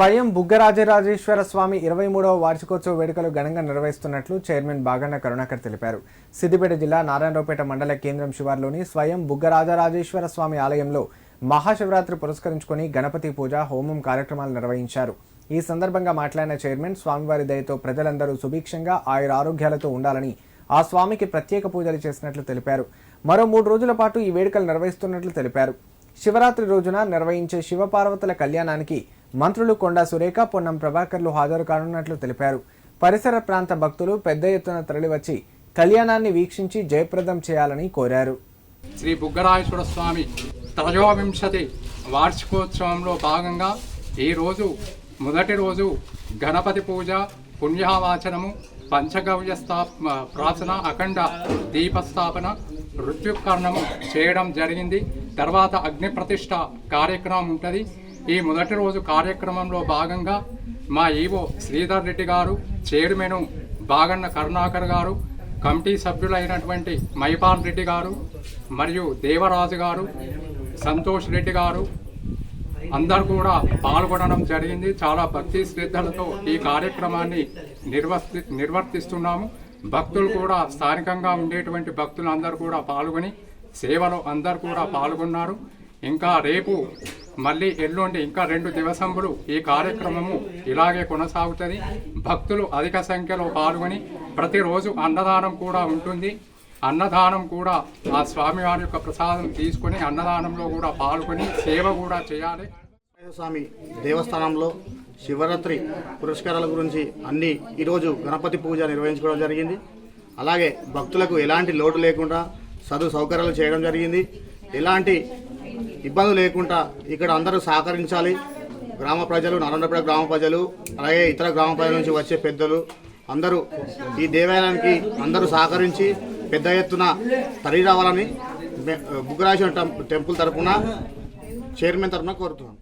స్వయం బుగ్గరాజరాజేశ్వర స్వామి ఇరవై మూడవ వార్షికోత్సవ వేడుకలు ఘనంగా నిర్వహిస్తున్నట్లు చైర్మన్ బాగన్న కరుణాకర్ తెలిపారు. సిద్దిపేట జిల్లా నారాయణరావుపేట మండల కేంద్రం శివార్లోని స్వయం బుగ్గరాజరాజేశ్వర స్వామి ఆలయంలో మహాశివరాత్రి పురస్కరించుకొని గణపతి పూజ హోమం కార్యక్రమాలు నిర్వహించారు. ఈ సందర్భంగా మాట్లాడిన చైర్మన్ స్వామివారి దయతో ప్రజలందరూ సుభిక్షంగా ఆయుర ఆరోగ్యాలతో ఉండాలని ఆ స్వామికి ప్రత్యేక పూజలు చేసినట్లు తెలిపారు. మరో మూడు రోజుల పాటు ఈ వేడుకలు నిర్వహిస్తున్నట్లు తెలిపారు. శివరాత్రి రోజున నిర్వహించే శివపార్వతుల కళ్యాణానికి మంత్రులు కొండా సురేఖ పొన్నం ప్రభాకర్లు హాజరు కానున్నట్లు తెలిపారు. పరిసర ప్రాంత భక్తులు పెద్ద ఎత్తున తరలివచ్చి కళ్యాణాన్ని వీక్షించి జయప్రదం చేయాలని కోరారు. శ్రీ బుగ్గరాజేశ్వర స్వామి త్రయోవింశతి వార్షికోత్సవంలో భాగంగా ఈరోజు మొదటి రోజు గణపతి పూజ పుణ్యావాచనము పంచగవ్య స్థా ప్రార్థన అఖండ దీపస్థాపన ఋత్యుకర్ణము చేయడం జరిగింది. తర్వాత అగ్ని ప్రతిష్ట కార్యక్రమం ఉంటుంది. ఈ మొదటి రోజు కార్యక్రమంలో భాగంగా మా ఈవో శ్రీధర్ రెడ్డి గారు చైర్మన్ బాగన్న కరుణాకర్ గారు కమిటీ సభ్యులైనటువంటి మైపాల్ రెడ్డి గారు మరియు దేవరాజు గారు సంతోష్ రెడ్డి గారు. అందరు కూడా పాల్గొనడం జరిగింది. చాలా భక్తి శ్రద్ధలతో ఈ కార్యక్రమాన్ని నిర్వర్తి నిర్వర్తిస్తున్నాము. భక్తులు కూడా స్థానికంగా ఉండేటువంటి భక్తులు అందరూ కూడా పాల్గొని సేవలో అందరు కూడా పాల్గొన్నారు. ఇంకా రేపు మళ్ళీ ఎల్లుండి ఇంకా రెండు దివసంబులు ఈ కార్యక్రమము ఇలాగే కొనసాగుతుంది. భక్తులు అధిక సంఖ్యలో పాల్గొని ప్రతిరోజు అన్నదానం కూడా ఉంటుంది. అన్నదానం కూడా ఆ స్వామివారి యొక్క ప్రసాదం తీసుకొని అన్నదానంలో కూడా పాల్గొని సేవ కూడా చేయాలి. స్వామి దేవస్థానంలో శివరాత్రి పురస్కారాల గురించి అన్ని ఈరోజు గణపతి పూజ నిర్వహించుకోవడం జరిగింది. అలాగే భక్తులకు ఎలాంటి లోటు లేకుండా సదు సౌకర్యాలు చేయడం జరిగింది. ఎలాంటి ఇబ్బందులు లేకుండా ఇక్కడ అందరూ సహకరించాలి. గ్రామ ప్రజలు నారాయణపేట గ్రామ ప్రజలు అలాగే ఇతర గ్రామ ప్రజల నుంచి వచ్చే పెద్దలు అందరూ ఈ దేవాలయానికి అందరూ సహకరించి పెద్ద ఎత్తున తరలి రావాలని మె- టెంపుల్ తరఫున చైర్మన్ తరపున కోరుతున్నాను.